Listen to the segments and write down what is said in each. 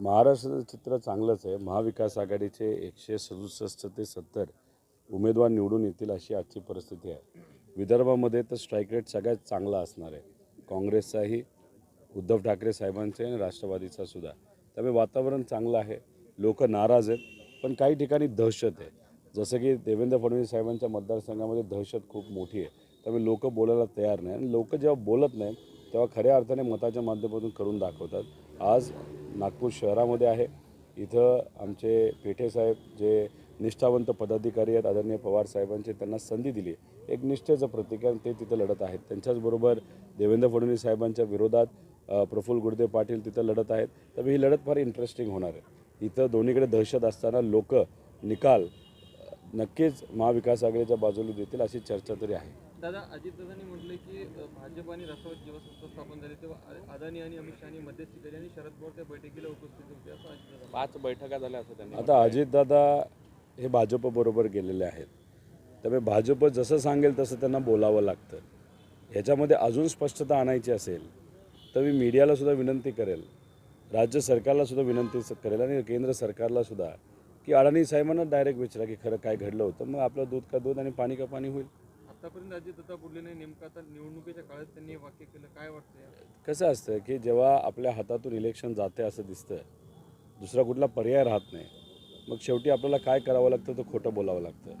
महाराष्ट्राचं चित्र चांगलंच आहे. महाविकास आघाडीचे एकशे सदुसष्ट ते सत्तर उमेदवार निवडून येतील अशी आजची परिस्थिती आहे. विदर्भामध्ये तर स्ट्राईक रेट सगळ्यात चांगला असणार आहे. काँग्रेसचाही उद्धव ठाकरे साहेबांचे आणि राष्ट्रवादीचा सुद्धा. त्यामुळे वातावरण चांगलं आहे. लोक नाराज आहेत पण काही ठिकाणी दहशत आहे. जसं की देवेंद्र फडणवीस साहेबांच्या मतदारसंघामध्ये दहशत खूप मोठी आहे. त्यामुळे लोक बोलायला तयार नाही. आणि लोक जेव्हा बोलत नाही तेव्हा खऱ्या अर्थाने मताच्या माध्यमातून करून दाखवतात. आज नागपूर शहरामध्ये आहे. इथं आमचे पेठे साहेब जे निष्ठावंत पदाधिकारी आहेत आदरणीय पवार साहेबांचे त्यांना संधी दिली एक निष्ठेचं प्रतीक आहे ते तिथं लढत आहेत. त्यांच्याचबरोबर देवेंद्र फडणवीस साहेबांच्या विरोधात प्रफुल्ल गुडदे पाटील तिथं लढत आहेत. तर ही लढत फार इंटरेस्टिंग होणार आहे. इथं दोन्हीकडे दहशत असताना लोक निकाल नक्कीच महाविकास आघाडीच्या बाजूला देतील अशी चर्चा तरी आहे. दादा अजितदादांनी म्हटलंय की अ, भाजप आणि राष्ट्रवादी जेव्हा संस्था स्थापन झाली तेव्हा अदानी आणि अमित शहानी मध्यस्थी केली आणि शरद पवार त्या बैठकीला उपस्थित होते असं अजितदादा पाच बैठका झाल्या असं त्यांनी आता अजितदादा हे भाजपबरोबर गेलेले आहेत. त्यामुळे भाजप जसं सांगेल तसं त्यांना बोलावं लागतं. ह्याच्यामध्ये अजून स्पष्टता आणायची असेल तर मी मीडियाला सुद्धा विनंती करेल राज्य सरकारला सुद्धा विनंती करेल आणि केंद्र सरकारला सुद्धा की अडाणी साहेबांना डायरेक्ट विचारा की खरं काय घडलं होतं. मग आपलं दूध का दूध आणि पाणी का पाणी होईल. आतापर्यंत अजितदादा बोलले नाही नेमकं आता निवडणुकीच्या काळात त्यांनी हे वाक्य केलं काय वाटतं? कसं असतं की जेव्हा आपल्या हातातून इलेक्शन जाते असं दिसतं दुसरा कुठला पर्याय राहत नाही. मग शेवटी आपल्याला काय करावं लागतं तर खोटं बोलावं लागतं.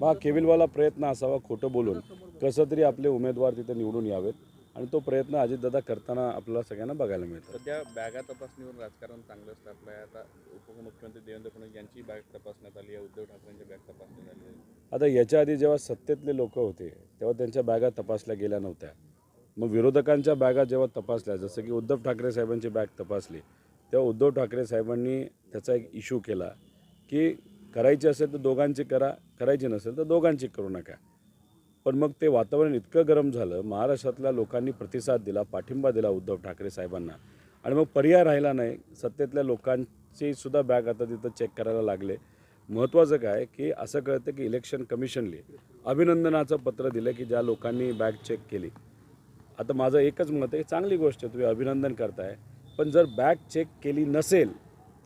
मग हा केविलवाला प्रयत्न असावा खोटं बोलून कसं तरी आपले उमेदवार तिथे निवडून यावेत आणि तो प्रयत्न अजितदादा करताना आपल्याला सगळ्यांना बघायला मिळतं. सध्या बॅगा तपासणीवर राजकारण चांगलं असतं आहे आता उपमुख्यमंत्री देवेंद्र फडणवीस यांची बॅग तपासण्यात आली आहे उद्धव ठाकरेंची बॅग तपासण्यात आता याच्या आधी जेव्हा सत्तेतले लोक होते तेव्हा त्यांच्या बॅगा तपासल्या गेल्या नव्हत्या. मग विरोधकांच्या बॅगा जेव्हा तपासल्या जसं की उद्धव ठाकरे साहेबांची बॅग तपासली तेव्हा उद्धव ठाकरे साहेबांनी त्याचा एक इश्यू केला की करायची असेल तर दोघांची करा करायची नसेल तर दोघांची करू नका. पण मग ते वातावरण इतकं गरम झालं महाराष्ट्रातल्या लोकांनी प्रतिसाद दिला पाठिंबा दिला उद्धव ठाकरे साहेबांना. आणि मग पर्याय राहिला नाही सत्तेतल्या लोकांची सुद्धा बॅग आता तिथं चेक करायला लागले. महत्त्वाचं काय की असं कळतं की इलेक्शन कमिशनने अभिनंदनाचं पत्र दिलं की ज्या लोकांनी बॅग चेक केली. आता माझं एकच मत आहे चांगली गोष्ट आहे तुम्ही अभिनंदन करताय. पण जर बॅग चेक केली नसेल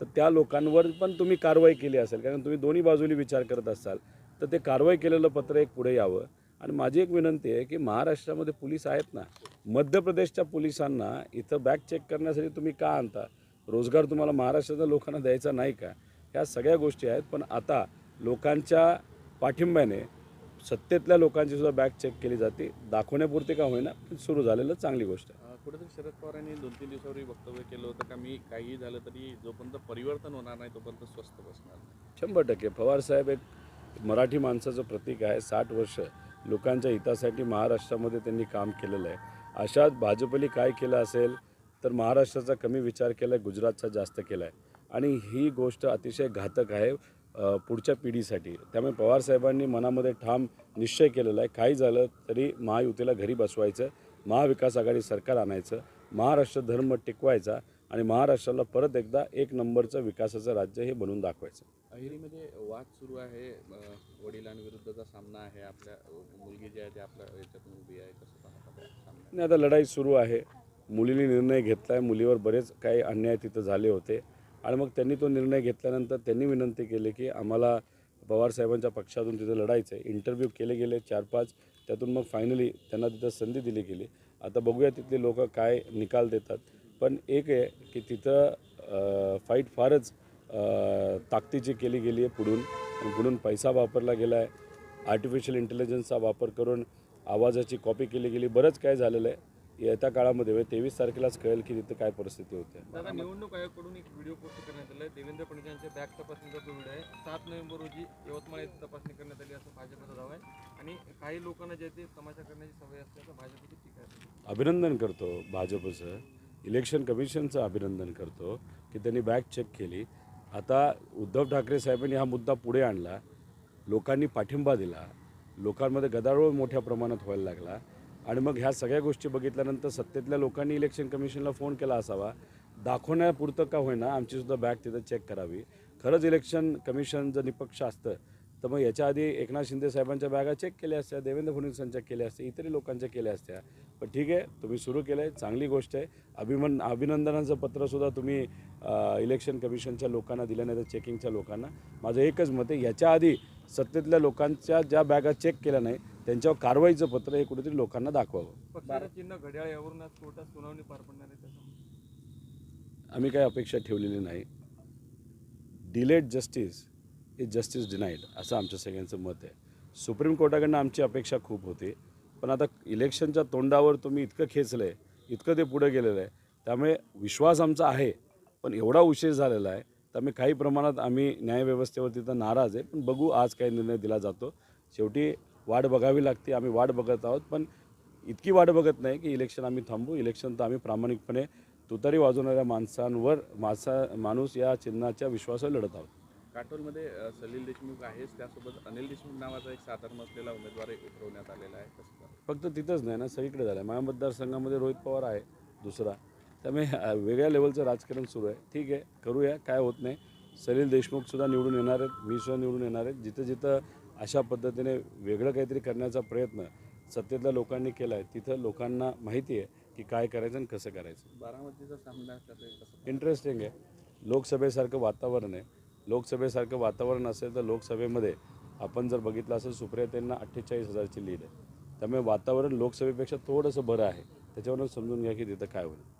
तर त्या लोकांवर पण तुम्ही कारवाई केली असेल. कारण तुम्ही दोन्ही बाजूनी विचार करत असाल तर ते कारवाई केलेलं पत्र एक पुढे यावं. आणि माझी एक विनंती आहे की महाराष्ट्रामध्ये पोलीस आहेत ना मध्य प्रदेशच्या पोलिसांना इथं बॅग चेक करण्यासाठी तुम्ही का आणता? रोजगार तुम्हाला महाराष्ट्राच्या लोकांना द्यायचा नाही का? ह्या सगळ्या गोष्टी आहेत पण आता लोकांच्या पाठिंब्याने सत्तेतल्या लोकांची सुद्धा बॅग चेक केली जाते. दाखवण्यापुरती का होईना पण सुरू झालेलं चांगली गोष्ट आहे. कुठेतरी शरद पवारांनी दोन तीन दिवसापूर्वी वक्तव्य केलं होतं का मी काही झालं तरी जोपर्यंत परिवर्तन होणार नाही तोपर्यंत स्वस्त बसणार नाही. शंभर टक्के. पवारसाहेब एक मराठी माणसाचं प्रतीक आहे. साठ वर्ष लोकांच्या हितासाठी महाराष्ट्रामध्ये त्यांनी काम केलेलं आहे. अशाच भाजपने काय केलं असेल तर महाराष्ट्राचा कमी विचार केला आहे गुजरातचा जास्त केला आहे आणि ही गोष्ट अतिशय घातक आहे पुढच्या पिढीसाठी. त्यामुळे पवारसाहेबांनी मनामध्ये ठाम निश्चय केलेला आहे. काही झालं तरी महायुतीला घरी बसवायचं महाविकास आघाडी सरकार आणायचं महाराष्ट्र धर्म टिकवायचा आणि महाराष्ट्राला परत एकदा एक नंबरचं विकासाचं राज्य हे बनवून दाखवायचं. अहिरीमध्ये वाद सुरू आहे वडिलांविरुद्धचा सामना आहे आपल्या मुलगी जी आहे ती आपल्या याच्यातून उभी आहे कसं? आणि आता लढाई सुरू आहे. मुलीने निर्णय घेतला आहे मुलीवर बरेच काही अन्याय तिथं झाले होते. आणि मग त्यांनी तो निर्णय घेतल्यानंतर त्यांनी विनंती केली की आम्हाला पवारसाहेबांच्या पक्षातून तिथं लढायचं आहे इंटरव्ह्यू केले गेले चार पाच त्यातून मग फायनली त्यांना तिथं संधी दिली गेली. आता बघूया तिथले लोक काय निकाल देतात. पण एक आहे की तिथं फाईट फारच ताकदीची केली गेली आहे पुढून पुढून पैसा वापरला गेला आहे आर्टिफिशियल इंटेलिजन्सचा वापर करून आवाजाची कॉपी केली गेली. बरंच काय झालेलं आहे. येत्या काळामध्ये तेवीस तारखेलाच कळेल की तिथं काय परिस्थिती होते. दादा निवडणूक आयोगाकडून एक व्हिडिओ पोस्ट करण्यात आला देवेंद्र फडणवीस यांच्या बॅग तपासणीचा तो व्हिडिओ आहे सात नोव्हेंबर रोजी यवतमाळ येथे तपासणी करण्यात आली असं भाजपचा दावा आहे. आणि काही लोकांना जे ते तमाशा करण्याची सवय असल्याचं भाजपची टीका आहे. अभिनंदन करतो भाजपचं. इलेक्शन कमिशनचं अभिनंदन करतो की त्यांनी बॅग चेक केली. आता उद्धव ठाकरे साहेबांनी हा मुद्दा पुढे आणला. लोकांनी पाठिंबा दिला. लोकांमध्ये गदारोळ मोठ्या प्रमाणात व्हायला लागला. आणि मग ह्या सगळ्या गोष्टी बघितल्यानंतर सत्तेतल्या लोकांनी इलेक्शन कमिशनला फोन केला असावा. दाखवण्यापुरतं का होईना आमचीसुद्धा बॅग तिथं चेक करावी. खरंच इलेक्शन कमिशन जर निपक्ष असतं तर मग याच्या आधी एकनाथ शिंदे साहेबांच्या बॅगा चेक केल्या असत्या देवेंद्र फडणवीसांच्या केल्या असत्या इतरही लोकांच्या केल्या असत्या. पण ठीक आहे तुम्ही सुरू केलं आहे चांगली गोष्ट आहे. अभिमन अभिनंदनाचं पत्रसुद्धा तुम्ही इलेक्शन कमिशनच्या लोकांना दिलं नाही तर चेकिंगच्या लोकांना. माझं एकच मत आहे याच्या आधी सत्तेतल्या लोकांच्या ज्या बॅगा चेक केल्या नाही त्यांच्यावर कारवाईचं पत्र हे कुठेतरी लोकांना दाखवावं. चिन्ह घड्याळ यावरून आज कोर्टात सुनावणी पार पडणार आहे आम्ही काही अपेक्षा ठेवलेली नाही. Delayed justice is justice denied असं आमच्या सगळ्यांचं मत आहे. सुप्रीम कोर्टाकडनं आमची अपेक्षा खूप होती. पण आता इलेक्शनच्या तोंडावर तुम्ही इतकं खेचलं आहे इतकं ते पुढे गेलेलं आहे. त्यामुळे विश्वास आमचा आहे पण एवढा उशीर झालेला आहे त्यामुळे काही प्रमाणात आम्ही न्यायव्यवस्थेवरती तर नाराज आहे. पण बघू आज काय निर्णय दिला जातो. शेवटी वाट बघावी लागते आम्ही वाट बघत आहोत. पण इतकी वाट बघत नाही की इलेक्शन आम्ही थांबू. इलेक्शन तर आम्ही प्रामाणिकपणे तुतारी वाजवणाऱ्या माणसांवर माणसा माणूस या चिन्हाच्या विश्वासावर लढत आहोत. काटोलमध्ये सलील देशमुख आहेच. त्यासोबत अनिल देशमुख नावाचा एक साधारण असलेला उमेदवार उतरवण्यात आलेला आहे? फक्त तिथंच नाही ना सगळीकडे झालं आहे माझ्या मतदारसंघामध्ये रोहित पवार आहे दुसरा. त्यामुळे वेगळ्या लेवलचं राजकारण सुरू आहे. ठीक आहे करूया काय होत नाही. सलील देशमुखसुद्धा निवडून येणार आहेत मी सुद्धा निवडून येणार आहेत. जिथं जिथं अशा पद्धतीने वेगळं काहीतरी करण्याचा प्रयत्न सत्तेतल्या लोकांनी केला आहे तिथं लोकांना माहिती आहे की काय करायचं आणि कसं करायचं. बारामतीचा सामना इंटरेस्टिंग आहे. लोकसभेसारखं वातावरण आहे. लोकसभेसारखं वातावरण असेल तर लोकसभेमध्ये आपण जर बघितलं असेल सुप्रियाताईंना अठ्ठेचाळीस हजारची लीड आहे. त्यामुळे वातावरण लोकसभेपेक्षा थोडंसं बरं आहे. त्याच्यावरून समजून घ्या की तिथं काय होईल.